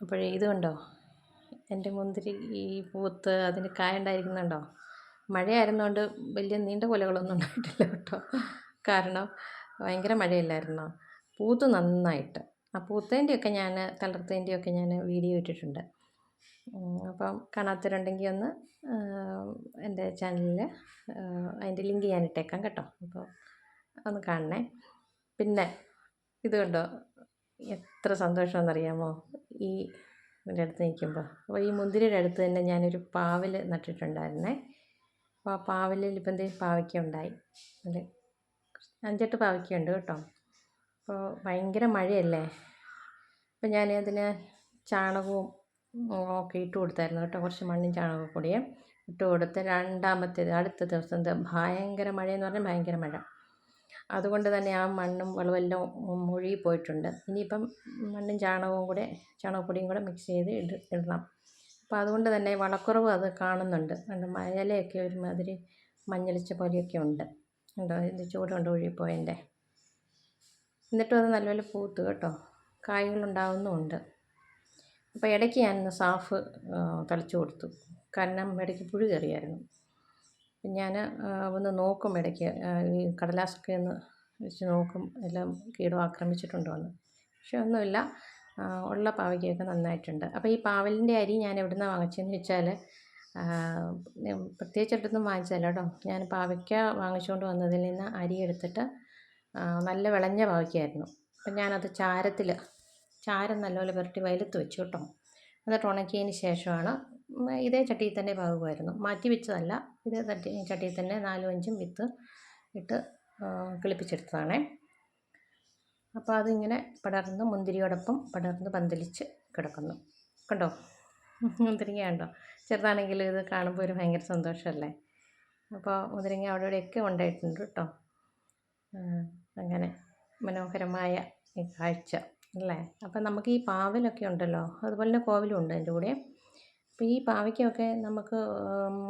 അപ്പോഴേ ഇത് കണ്ടോ? എന്റെ മുന്തിരി ഈ പൂത്ത് അതിന് കായ ഉണ്ടായിരിക്കുന്നുണ്ടോ? മഴയായിരുന്നുകൊണ്ട് വലിയ നീണ്ട കൊലകളൊന്നും ഉണ്ടായിട്ടില്ല കേട്ടോ. കാരണം ഭയങ്കര മഴയില്ലായിരുന്നു? പൂത്ത് നന്നായിട്ട്. ആ പൂത്തേന്റെയൊക്കെ ഞാൻ തളർത്തേന്റെയൊക്കെ ഞാൻ വീഡിയോ ഇട്ടിട്ടുണ്ട്. അപ്പം കാണാത്തവരുണ്ടെങ്കിൽ ഒന്ന് എന്റെ ചാനലിൽ അതിന്റെ ലിങ്ക് ഞാൻ ഇട്ടേക്കാം കേട്ടോ. അപ്പോൾ ഒന്ന് കാണണേ. പിന്നെ ഇത് കണ്ടോ? എത്ര സന്തോഷമെന്നറിയാമോ ഈ ഇതിന്റെ അടുത്ത് നിൽക്കുമ്പോൾ. അപ്പോൾ ഈ മുന്തിരിയുടെ അടുത്ത് തന്നെ ഞാനൊരു പാവൽ നട്ടിട്ടുണ്ടായിരുന്നേ. അപ്പോൾ ആ പാവലിൽ ഇപ്പം എന്തെങ്കിലും പാവയ്ക്ക ഉണ്ടായി. അതിൽ അഞ്ചെട്ട് പാവയ്ക്കുണ്ട് കേട്ടോ. അപ്പോൾ ഭയങ്കര മഴയല്ലേ? അപ്പോൾ ഞാൻ അതിന് ചാണകവും ഒക്കെ ഇട്ട് കൊടുത്തായിരുന്നു കേട്ടോ. കുറച്ച് മണ്ണും ചാണകപ്പൊടിയും ഇട്ട് കൊടുത്ത് രണ്ടാമത്തേത് അടുത്ത ദിവസം ഭയങ്കര മഴയെന്ന് പറഞ്ഞാൽ ഭയങ്കര മഴ. അതുകൊണ്ട് തന്നെ ആ മണ്ണും വളമെല്ലാം മുഴുകി പോയിട്ടുണ്ട്. ഇനിയിപ്പം മണ്ണും ചാണകവും കൂടെ ചാണകപ്പൊടിയും കൂടെ മിക്സ് ചെയ്ത് ഇട് ഇടണം. അപ്പം അതുകൊണ്ട് തന്നെ വളക്കുറവ് അത് കാണുന്നുണ്ട്. കണ്ടോ? മഴയിലയൊക്കെ ഒരുമാതിരി മഞ്ഞളിച്ച പോലെയൊക്കെ ഉണ്ട്. കണ്ടോ? ഇത് ചൂടുകൊണ്ട് ഒഴുകിപ്പോയതിന്റെ. എന്നിട്ടും അത് നല്ലപോലെ പൂത്ത് കേട്ടോ. കായ്കളുണ്ടാവുന്നുമുണ്ട്. അപ്പോൾ ഇടയ്ക്ക് ഞാനൊന്ന് സാഫ് തളിച്ചു കൊടുത്തു. കാരണം ഇടയ്ക്ക് പുഴു കയറിയായിരുന്നു. ഞാൻ ഒന്ന് നോക്കും ഇടയ്ക്ക്. ഈ കടലാസൊക്കെ ഒന്ന് വെച്ച് നോക്കും. എല്ലാം കീടം ആക്രമിച്ചിട്ടുണ്ടോ എന്ന്. പക്ഷേ ഒന്നുമില്ല. ഉള്ള പാവയ്ക്കൊക്കെ നന്നായിട്ടുണ്ട്. അപ്പോൾ ഈ പാവലിന്റെ അരി ഞാൻ എവിടെ നിന്നാണ് വാങ്ങിച്ചതെന്ന് വെച്ചാൽ പ്രത്യേകിച്ച് ഒരിടത്തും വാങ്ങിച്ചതല്ല കേട്ടോ. ഞാൻ പാവയ്ക്ക വാങ്ങിച്ചുകൊണ്ട് വന്നതിൽ നിന്ന് അരി എടുത്തിട്ട് നല്ല വിളഞ്ഞ പാവയ്ക്കായിരുന്നു. അപ്പം ഞാനത് ചാരത്തിൽ ചാരം നല്ലപോലെ പുരട്ടി വെയിലത്ത് വെച്ചു കേട്ടോ. എന്നിട്ട് ഉണക്കിയതിന് ശേഷമാണ് ഇതേ ചട്ടിയിൽ തന്നെ പാകുമായിരുന്നു. മാറ്റി വെച്ചതല്ല. ഇതേ തട്ടി ചട്ടിയിൽ തന്നെ നാലും അഞ്ചും വിത്ത് ഇട്ട് കിളിപ്പിച്ചെടുത്തതാണേ. അപ്പോൾ അതിങ്ങനെ പടർന്ന് മുന്തിരിയോടൊപ്പം പടർന്ന് പന്തലിച്ച് കിടക്കുന്നു. കണ്ടോ? മുന്തിരിങ്ങ കണ്ടോ? ചെറുതാണെങ്കിൽ ഇത് കാണുമ്പോൾ ഒരു ഭയങ്കര സന്തോഷമല്ലേ? അപ്പോൾ മുന്തിരിങ്ങ അവിടെ ഇവിടെയൊക്കെ ഉണ്ടായിട്ടുണ്ട് കേട്ടോ. അങ്ങനെ മനോഹരമായ കാഴ്ച അല്ലേ? അപ്പം നമുക്ക് ഈ പാവലൊക്കെ ഉണ്ടല്ലോ? അതുപോലെ തന്നെ കോവിലും ഉണ്ട് അതിന്റെ കൂടെ. അപ്പോൾ ഈ പാവയ്ക്കൊക്കെ നമുക്ക്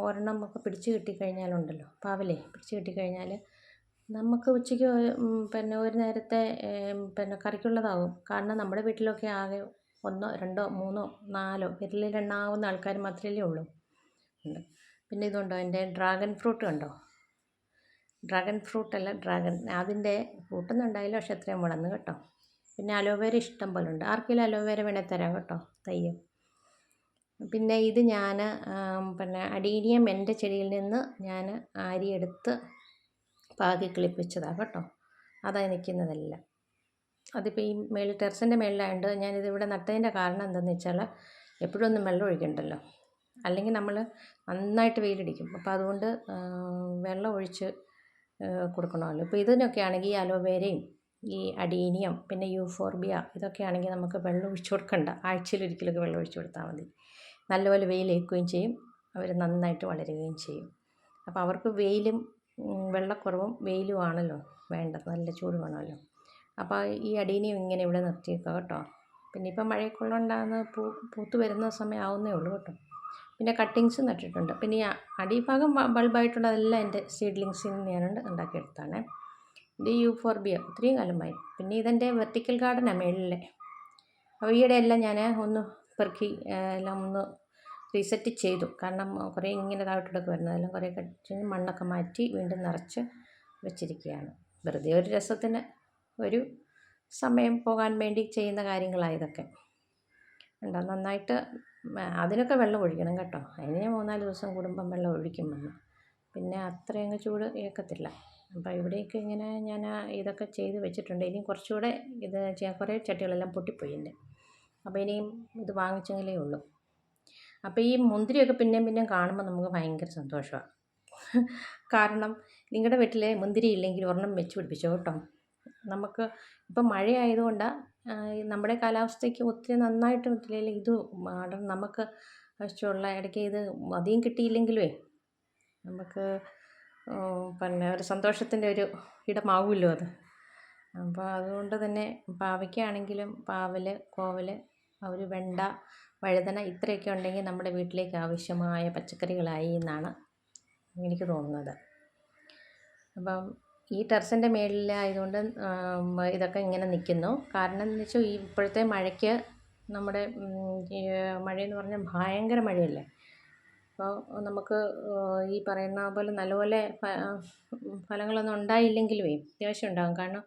ഒരെണ്ണം ഒക്കെ പിടിച്ച് കിട്ടിക്കഴിഞ്ഞാലുണ്ടല്ലോ പാവലേ പിടിച്ച് കിട്ടിക്കഴിഞ്ഞാൽ നമുക്ക് ഉച്ചയ്ക്ക് പിന്നെ ഒരു നേരത്തെ പിന്നെ കറിക്കുള്ളതാവും. കാരണം നമ്മുടെ വീട്ടിലൊക്കെ ആകെ ഒന്നോ രണ്ടോ മൂന്നോ നാലോ വിരലിലെണ്ണാവുന്ന ആൾക്കാർ മാത്രമല്ലേ ഉള്ളൂ. ഉണ്ട് പിന്നെ ഇതുണ്ടോ എന്റെ ഡ്രാഗൺ ഫ്രൂട്ട് കണ്ടോ? ഡ്രാഗൺ ഫ്രൂട്ട് അല്ല ഡ്രാഗൺ അതിന്റെ ഫ്രൂട്ടൊന്നും ഉണ്ടായില്ല പക്ഷെ എത്രയും വളർന്നു കേട്ടോ. പിന്നെ അലോവേര ഇഷ്ടം പോലെ ഉണ്ട് ആർക്കെങ്കിലും അലോവേര വേണേൽ തരാം കേട്ടോ തയ്യം പിന്നെ ഇത് ഞാൻ പിന്നെ അഡീനിയം എന്റെ ചെടിയിൽ നിന്ന് ഞാൻ ആരിയെടുത്ത് പാകി കിളിപ്പിച്ചതാണ് കേട്ടോ. അതായി നിൽക്കുന്നതെല്ലാം അതിപ്പോൾ ഈ മേളിൽ ടെറസിന്റെ മേളിലായതുകൊണ്ട് ഞാനിത് ഇവിടെ നട്ടതിന്റെ കാരണം എന്താണെന്ന് വെച്ചാൽ എപ്പോഴും ഒന്നും വെള്ളം ഒഴിക്കണ്ടല്ലോ. അല്ലെങ്കിൽ നമ്മൾ നന്നായിട്ട് വെയിലടിക്കും. അപ്പോൾ അതുകൊണ്ട് വെള്ളം ഒഴിച്ച് കൊടുക്കണമല്ലോ. ഇപ്പോൾ ഇതിനൊക്കെ ആണെങ്കിൽ ഈ അലോവേരയും ഈ അഡീനിയം പിന്നെ യൂഫോർബിയ ഇതൊക്കെ ആണെങ്കിൽ നമുക്ക് വെള്ളം ഒഴിച്ചു കൊടുക്കണ്ട. ആഴ്ചയിലൊരിക്കലൊക്കെ വെള്ളം ഒഴിച്ചു കൊടുത്താൽ മതി. നല്ലപോലെ വെയിലേൽക്കുകയും ചെയ്യും. അവർ നന്നായിട്ട് വളരുകയും ചെയ്യും. അപ്പോൾ അവർക്ക് വെയിലും വെള്ളക്കുറവും വെയിലുമാണല്ലോ വേണ്ടത്. നല്ല ചൂട് വേണമല്ലോ അപ്പോൾ ഈ അടീനിയം ഇങ്ങനെ ഇവിടെ നിർത്തിയേക്കുക കേട്ടോ. പിന്നെ ഇപ്പം മഴയൊക്കെയുള്ളതുകൊണ്ടാണ് പൂ പൂത്ത് വരുന്ന സമയം ആവുന്നേ ഉള്ളൂ കേട്ടോ. പിന്നെ കട്ടിങ്സ് നട്ടിട്ടുണ്ട്. പിന്നെ ഈ അടിഭാഗം ബൾബായിട്ടുള്ളതെല്ലാം എന്റെ സീഡ്ലിങ്സിൽ നിന്ന് ഞാനുണ്ട് ഉണ്ടാക്കിയെടുത്താണ്. ഇത് യൂഫോർബിയ ഒത്തിരി കാലമായി. പിന്നെ ഇതെന്റെ വെർട്ടിക്കൽ ഗാർഡനാണ് മേളിലെ. അപ്പോൾ ഈയിടെയെല്ലാം ഞാൻ ഒന്ന് പെറുക്കി എല്ലാം ഒന്ന് റീസെറ്റ് ചെയ്തു. കാരണം കുറേ ഇങ്ങനെ താഴോട്ടൊക്കെ വരുന്നത്. എല്ലാം കുറേ കടിച്ച് മണ്ണൊക്കെ മാറ്റി വീണ്ടും നിറച്ച് വെച്ചിരിക്കുകയാണ്. വെറുതെ ഒരു രസത്തിന് ഒരു സമയം പോകാൻ വേണ്ടി ചെയ്യുന്ന കാര്യങ്ങളാണ് ഇതൊക്കെ ഉണ്ടോ നന്നായിട്ട് അതിനൊക്കെ വെള്ളം ഒഴിക്കണം കേട്ടോ. അതിന് മൂന്നാൽ ദിവസം കൂടുമ്പം വെള്ളം ഒഴിക്കും വന്ന് പിന്നെ അത്രയങ്ങ് ചൂട് ഏൽക്കത്തില്ല. അപ്പോൾ ഇവിടെയൊക്കെ ഇങ്ങനെ ഞാൻ ഇതൊക്കെ ചെയ്ത് വെച്ചിട്ടുണ്ട്. ഇനി കുറച്ചുകൂടെ ഇത് കുറേ ചട്ടികളെല്ലാം പൊട്ടിപ്പോയി എന്റെ. അപ്പോൾ ഇനിയും ഇത് വാങ്ങിച്ചെങ്കിലേ ഉള്ളൂ. അപ്പോൾ ഈ മുന്തിരിയൊക്കെ പിന്നെയും പിന്നെയും കാണുമ്പോൾ നമുക്ക് ഭയങ്കര സന്തോഷമാണ്. കാരണം നിങ്ങളുടെ വീട്ടിൽ മുന്തിരി ഇല്ലെങ്കിൽ ഒരെണ്ണം വെച്ച് പിടിപ്പിച്ചോ കേട്ടോ. നമുക്ക് ഇപ്പം മഴയായതുകൊണ്ട് നമ്മുടെ കാലാവസ്ഥയ്ക്ക് ഒത്തിരി നന്നായിട്ട് പറ്റില്ലെങ്കിൽ ഇത് നമുക്ക് ആവശ്യമുള്ള ഇടയ്ക്ക് ഇത് അധികം കിട്ടിയില്ലെങ്കിലേ നമുക്ക് പിന്നെ ഒരു സന്തോഷത്തിന്റെ ഒരു ഇടമാവുമല്ലോ അത്. അപ്പോൾ അതുകൊണ്ട് തന്നെ പാവയ്ക്കാണെങ്കിലും പാവൽ കോവൽ ഒരു വെണ്ട വഴുതന ഇത്രയൊക്കെ ഉണ്ടെങ്കിൽ നമ്മുടെ വീട്ടിലേക്ക് ആവശ്യമായ പച്ചക്കറികളായി എന്നാണ് എനിക്ക് തോന്നുന്നത്. അപ്പം ഈ ടെറസിന്റെ മേളിലായതുകൊണ്ട് ഇതൊക്കെ ഇങ്ങനെ നിൽക്കുന്നു. കാരണം എന്ന് വെച്ചാൽ ഈ ഇപ്പോഴത്തെ മഴയ്ക്ക് നമ്മുടെ മഴയെന്ന് പറഞ്ഞാൽ ഭയങ്കര മഴയല്ലേ? അപ്പോൾ നമുക്ക് ഈ പറയുന്ന പോലെ നല്ലപോലെ ഫലങ്ങളൊന്നും ഉണ്ടായില്ലെങ്കിലുമേ അത്യാവശ്യം ഉണ്ടാകും കാരണം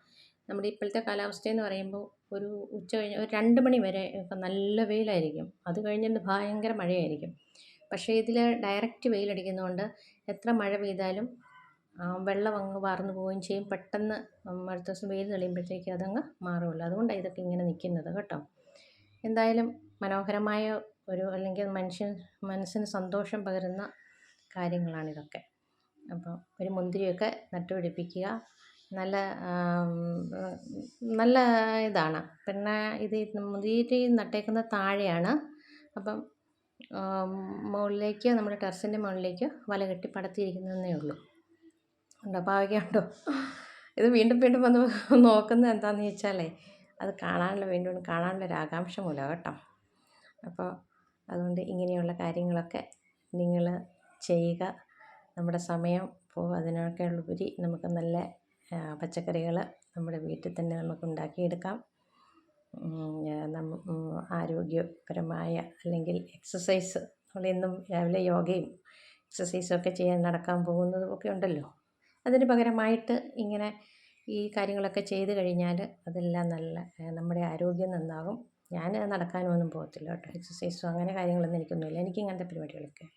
നമ്മുടെ ഇപ്പോഴത്തെ കാലാവസ്ഥയെന്ന് പറയുമ്പോൾ ഒരു ഉച്ച കഴിഞ്ഞ് ഒരു രണ്ട് മണി വരെ ഒക്കെ നല്ല വെയിലായിരിക്കും. അത് കഴിഞ്ഞിട്ട് ഭയങ്കര മഴയായിരിക്കും. പക്ഷേ ഇതിൽ ഡയറക്റ്റ് വെയിലടിക്കുന്നതുകൊണ്ട് എത്ര മഴ പെയ്താലും വെള്ളം അങ്ങ് വാർന്നു പോവുകയും ചെയ്യും. പെട്ടെന്ന് അടുത്ത ദിവസം വെയിൽ തെളിയുമ്പോഴത്തേക്ക് അതങ്ങ് മാറുമല്ലോ. അതുകൊണ്ടാണ് ഇതൊക്കെ ഇങ്ങനെ നിൽക്കുന്നത് കേട്ടോ. എന്തായാലും മനോഹരമായ ഒരു അല്ലെങ്കിൽ മനുഷ്യൻ മനസ്സിന് സന്തോഷം പകരുന്ന കാര്യങ്ങളാണിതൊക്കെ അപ്പോൾ ഒരു മുന്തിരിയൊക്കെ നട്ടുപിടിപ്പിക്കുക. നല്ല നല്ല ഇതാണ്. പിന്നെ ഇത് മുന്തിരി നട്ടേക്കുന്ന താഴെയാണ്. അപ്പം മുകളിലേക്ക് നമ്മുടെ ടെറസിന്റെ മുകളിലേക്ക് വല കെട്ടി പടത്തിയിരിക്കുന്നതേ ഉള്ളൂ. ഉണ്ടോ? പാവയ്ക്കുണ്ടോ ഇത് വീണ്ടും വീണ്ടും വന്ന് നോക്കുന്നത് എന്താണെന്ന് ചോദിച്ചാലേ അത് കാണാനുള്ള വീണ്ടും കാണാനുള്ള ഒരു ആകാംക്ഷ മൂലം കേട്ടോ. അപ്പോൾ അതുകൊണ്ട് ഇങ്ങനെയുള്ള കാര്യങ്ങളൊക്കെ നിങ്ങൾ ചെയ്യുക. നമ്മുടെ സമയം പോകും അതിനൊക്കെയുള്ളുപരി നമുക്ക് നല്ല പച്ചക്കറികൾ നമ്മുടെ വീട്ടിൽ തന്നെ നമുക്ക് ഉണ്ടാക്കിയെടുക്കാം ആരോഗ്യപരമായ അല്ലെങ്കിൽ എക്സസൈസ് നമ്മളെന്നും രാവിലെ യോഗയും എക്സസൈസും ഒക്കെ ചെയ്യാൻ നടക്കാൻ പോകുന്നതും ഒക്കെ ഉണ്ടല്ലോ. അതിന് പകരമായിട്ട് ഇങ്ങനെ ഈ കാര്യങ്ങളൊക്കെ ചെയ്ത് കഴിഞ്ഞാൽ അതെല്ലാം നല്ല നമ്മുടെ ആരോഗ്യം നന്നാകും. ഞാൻ നടക്കാനൊന്നും പോകത്തില്ല കേട്ടോ. എക്സസൈസോ അങ്ങനെ കാര്യങ്ങളൊന്നും എനിക്കൊന്നുമില്ല. എനിക്ക് ഇങ്ങനത്തെ പരിപാടികളൊക്കെ.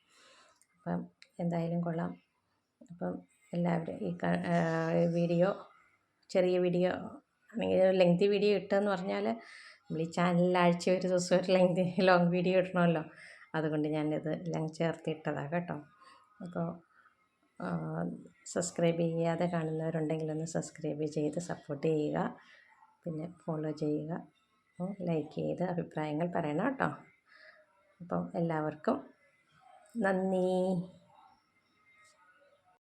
അപ്പം എന്തായാലും കൊള്ളാം. അപ്പം എല്ലാവരും ഈ വീഡിയോ ചെറിയ വീഡിയോ അല്ലെങ്കിൽ ലെങ്തി വീഡിയോ ഇട്ടെന്ന് പറഞ്ഞാൽ നമ്മൾ ഈ ചാനലിൽ ആഴ്ച ഒരു ദിവസം ഒരു ലെങ്തി ലോങ് വീഡിയോ ഇടണമല്ലോ. അതുകൊണ്ട് ഞാനിത് എല്ലാം ചേർത്ത് ഇട്ടതാണ് കേട്ടോ അപ്പോൾ സബ്സ്ക്രൈബ് ചെയ്യാതെ കാണുന്നവരുണ്ടെങ്കിൽ ഒന്ന് സബ്സ്ക്രൈബ് ചെയ്ത് സപ്പോർട്ട് ചെയ്യുക. പിന്നെ ഫോളോ ചെയ്യുക. ലൈക്ക് ചെയ്ത് അഭിപ്രായങ്ങൾ പറയണം കേട്ടോ. അപ്പം എല്ലാവർക്കും നന്ദി.